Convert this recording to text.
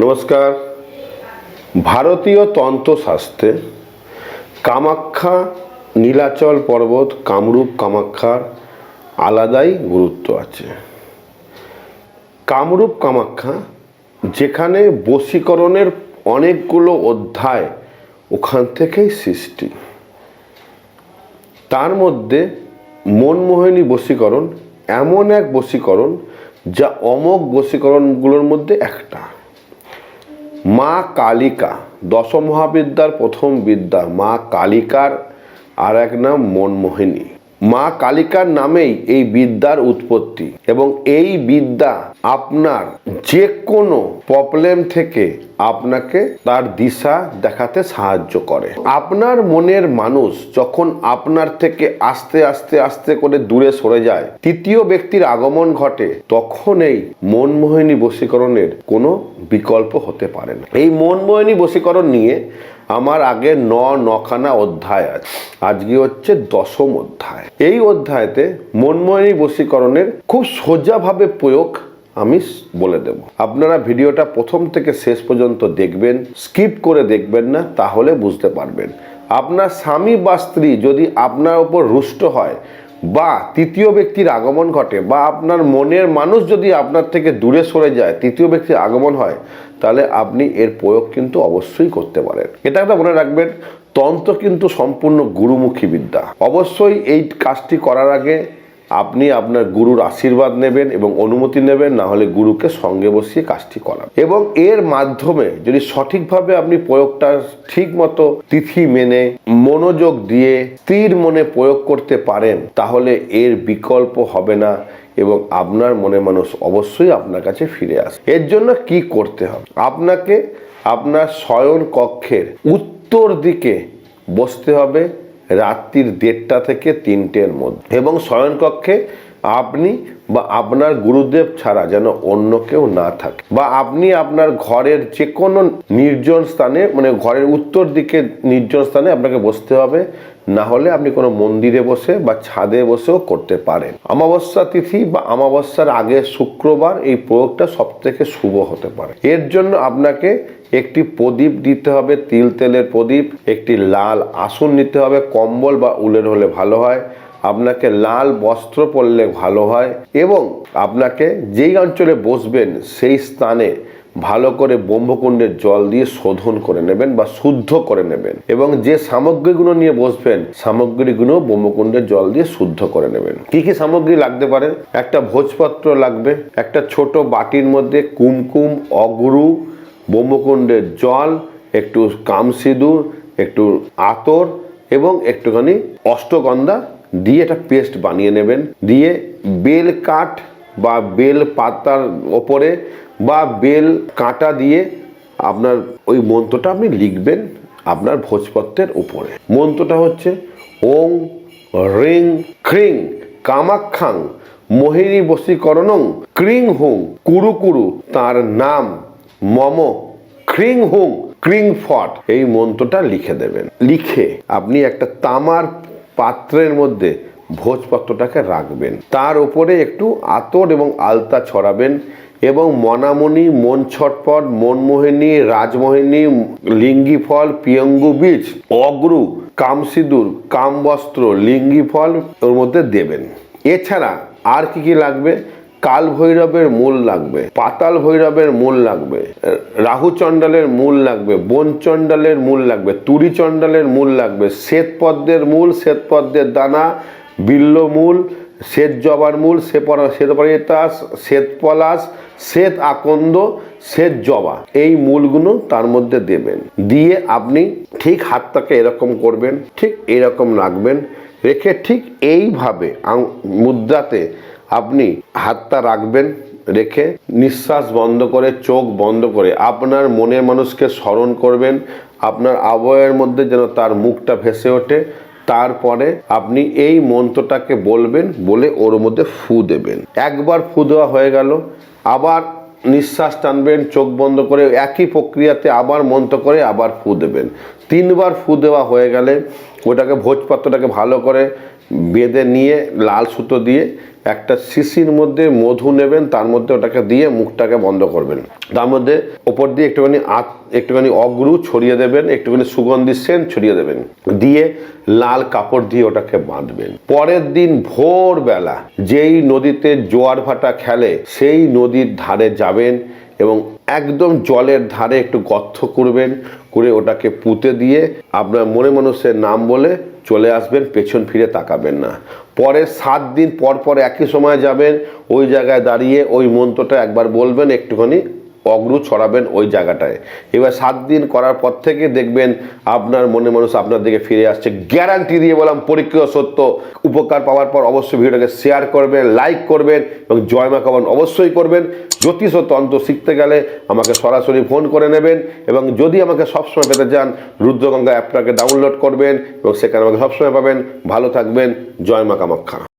নমস্কার। ভারতীয় তন্ত্রশাস্ত্রে কামাখ্যা, নীলাচল পর্বত, কামরূপ, কামাখ্যার আলাদাই গুরুত্ব আছে। কামরূপ, কামাখ্যা, যেখানে বশীকরণের অনেকগুলো অধ্যায় ওখান থেকেই সৃষ্টি। তার মধ্যে মনমোহিনী বশীকরণ এমন এক বশীকরণ যা অমোঘ বশীকরণগুলোর মধ্যে একটা। মা কালিকা দশমহাবিদ্যার প্রথম বিদ্যা মা কালিকার আর এক নাম মনমোহিনী। মা কালিকার নামেই এই বিদ্যার উৎপত্তি এবং এই বিদ্যা আপনার যে কোনো প্রবলেম থেকে আপনাকে তার দিশা দেখাতে সাহায্য করে। আপনার মনের মানুষ যখন আপনার থেকে আস্তে আস্তে আস্তে করে দূরে সরে যায়, তৃতীয় ব্যক্তির আগমন ঘটে, তখন এই মনমোহিনী বশীকরণের কোনো বিকল্প হতে পারে না। এই মনমোহিনী বশীকরণ নিয়ে আমার আগে ন, নখানা অধ্যায় আছে। আজকে হচ্ছে দশম অধ্যায়। এই অধ্যায়তে মনময়নী বশীকরণের খুব সোজাভাবে প্রয়োগ আমি বলে দেব। আপনারা ভিডিওটা প্রথম থেকে শেষ পর্যন্ত দেখবেন, স্কিপ করে দেখবেন না, তাহলে বুঝতে পারবেন। আপনার স্বামী বা স্ত্রী যদি আপনার ওপর রুষ্ট হয় বা তৃতীয় ব্যক্তির আগমন ঘটে বা আপনার মনের মানুষ যদি আপনার থেকে দূরে সরে যায়, তৃতীয় ব্যক্তির আগমন হয়, তাহলে আপনি এর প্রয়োগ কিন্তু অবশ্যই করতে পারেন। এটা একটা মনে রাখবেন, তন্ত্র কিন্তু সম্পূর্ণ গুরুমুখী বিদ্যা। অবশ্যই এই কাজটি করার আগে আপনি আপনার গুরুর আশীর্বাদ নেবেন এবং অনুমতি নেবেন, না হলে গুরুকে সঙ্গে বসিয়ে কাজটি করান এবং এর মাধ্যমে যদি সঠিকভাবে আপনি প্রয়োগটা ঠিক মতো তিথি মেনে, মনোযোগ দিয়ে, স্থির মনে প্রয়োগ করতে পারেন, তাহলে এর বিকল্প হবে না এবং আপনার মনে মানুষ অবশ্যই আপনার কাছে ফিরে আসে এর জন্য কি করতে হবে? আপনাকে আপনার শয়ন কক্ষের উত্তর দিকে বসতে হবে। রাত্রির দেড়টা থেকে তিনটের মধ্যে এবং শয়নকক্ষে আপনি বা আপনার গুরুদেব ছাড়া যেন অন্য কেউ না থাকে। বা আপনি আপনার ঘরের যে কোনো নির্জন স্থানে মানে ঘরের উত্তর দিকে নির্জন স্থানে আপনাকে বসতে হবে। না হলে আপনি কোনো মন্দিরে বসে বা ছাদে বসেও করতে পারেন। অমাবস্যা তিথি বা অমাবস্যার আগে শুক্রবার এই প্রয়োগটা সব থেকে শুভ হতে পারে। এর জন্য আপনাকে একটি প্রদীপ দিতে হবে, তিল তেলের প্রদীপ, একটি লাল আসন নিতে হবে। কম্বল বা উলের হলে ভালো হয়। আপনাকে লাল বস্ত্র পরলে ভালো হয় এবং আপনাকে যেই অঞ্চলে বসবেন সেই স্থানে ভালো করে ব্রহ্মকুণ্ডের জল দিয়ে শোধন করে নেবেন বা শুদ্ধ করে নেবেন এবং যে সামগ্রীগুলো নিয়ে বসবেন সামগ্রীগুলো ব্রহ্মকুণ্ডের জল দিয়ে শুদ্ধ করে নেবেন। কি কি সামগ্রী লাগতে পারে? একটা ভোজপত্র লাগবে, একটা ছোট বাটির মধ্যে কুমকুম, অগুরু, ব্রহ্মকুণ্ডের জল, একটু কামসিঁদুর, একটু আতর এবং একটুখানি অষ্টগন্ধা দিয়ে একটা পেস্ট বানিয়ে নেবেন। দিয়ে বেল কাঠ বা বেল পাতার ওপরে বা বেল কাঁটা দিয়ে আপনার ওই মন্ত্রটা আপনি লিখবেন আপনার ভোজপত্রের উপরে। মন্ত্রটা হচ্ছে ওং রিং খ্রিং কামাক্ষাং মোহিনী বশীকরণং ক্রিং হুং কুরু কুরু তার নাম মম ক্রিং হুং ক্রিং ফট। এই মন্ত্রটা লিখে দেবেন। লিখে আপনি একটা তামার পাত্রের মধ্যে ভোজপত্রটাকে রাখবেন। তার উপরে একটু আতর এবং আলতা ছড়াবেন এবং মনামণি মন ছটপট মনমোহিনী রাজমোহিনী, লিঙ্গি ফল, পিয়ঙ্গু বীজ, অগ্রু, কামসিদুর, কামবস্ত্র, লিঙ্গি ফল ওর মধ্যে দেবেন। এছাড়া আর কি কি লাগবে? কাল ভৈরবের মূল লাগবে পাতাল ভৈরবের মূল লাগবে রাহু চণ্ডালের মূল লাগবে বন চণ্ডালের মূল লাগবে তুরি চণ্ডালের মূল লাগবে শ্বেত পদ্মের মূল শ্বেত পদ্মের দানা, বিল্ল মূল, শ্বেত জবার মূল শ্বেত পরিতাস শ্বেত পলাশ শ্বেত আকন্দ, শ্বেত জবা। এই মূলগুলো তার মধ্যে দেবেন। দিয়ে আপনি ঠিক হাতটাকে এরকম করবেন, ঠিক এরকম রাখবেন, রেখে ঠিক এইভাবে মুদ্রাতে আপনি হাতটা রাখবেন, রেখে নিঃশ্বাস বন্ধ করে, চোখ বন্ধ করে আপনার মনের মানুষকে স্মরণ করবেন, আপনার আবয়ের মধ্যে যেন তার মুখটা ভেসে ওঠে। তারপরে আপনি এই মন্ত্রটাকে বলবেন, বলে ওর মধ্যে ফু দেবেন। একবার ফু দেওয়া হয়ে গেল, আবার নিঃশ্বাস টানবেন, চোখ বন্ধ করে একই প্রক্রিয়াতে আবার মন্ত্র করে আবার ফু দেবেন। তিনবার ফু দেওয়া হয়ে গেলে ওটাকে ভোজপত্রটাকে ভালো করে বেঁধে নিয়ে, লাল সুতো দিয়ে একটা শিশির মধ্যে মধু নেবেন, তার মধ্যে ওটাকে দিয়ে মুখটাকে বন্ধ করবেন। তার মধ্যে ওপর দিয়ে একটুখানি আত, একটুখানি অগ্রু ছড়িয়ে দেবেন, একটুখানি সুগন্ধি সেন্ট ছড়িয়ে দেবেন। দিয়ে লাল কাপড় দিয়ে ওটাকে বাঁধবেন। পরের দিন ভোরবেলা যেই নদীতে জোয়ার ভাটা খেলে, সেই নদীর ধারে যাবেন এবং একদম জলের ধারে একটু গর্থ করবেন, করে ওটাকে পুঁতে দিয়ে আপনার মনে মানুষের নাম বলে চলে আসবেন, পেছন ফিরে তাকাবেন না। পরে সাত দিন পর পর একই সময় যাবেন, ওই জায়গায় দাঁড়িয়ে ওই মন্ত্রটা একবার বলবেন, একটুখানি অগ্রু ছড়াবেন ওই জায়গাটায়। এবার সাত দিন করার পর থেকে দেখবেন আপনার মনে মানুষ আপনার দিকে ফিরে আসছে। গ্যারান্টি দিয়ে বললাম পরীক্ষা সত্য। উপকার পাওয়ার পর অবশ্যই ভিডিওটাকে শেয়ার করবেন লাইক করবেন এবং জয় মা কামান অবশ্যই করবেন। জ্যোতিষ ও তন্ত্র শিখতে গেলে আমাকে সরাসরি ফোন করে নেবেন এবং যদি আমাকে সবসময় পেতে চান, রুদ্রগঙ্গা অ্যাপটাকে ডাউনলোড করবেন এবং সেখানে আমাকে সবসময় পাবেন। ভালো থাকবেন, জয় মা কামাখ্যা।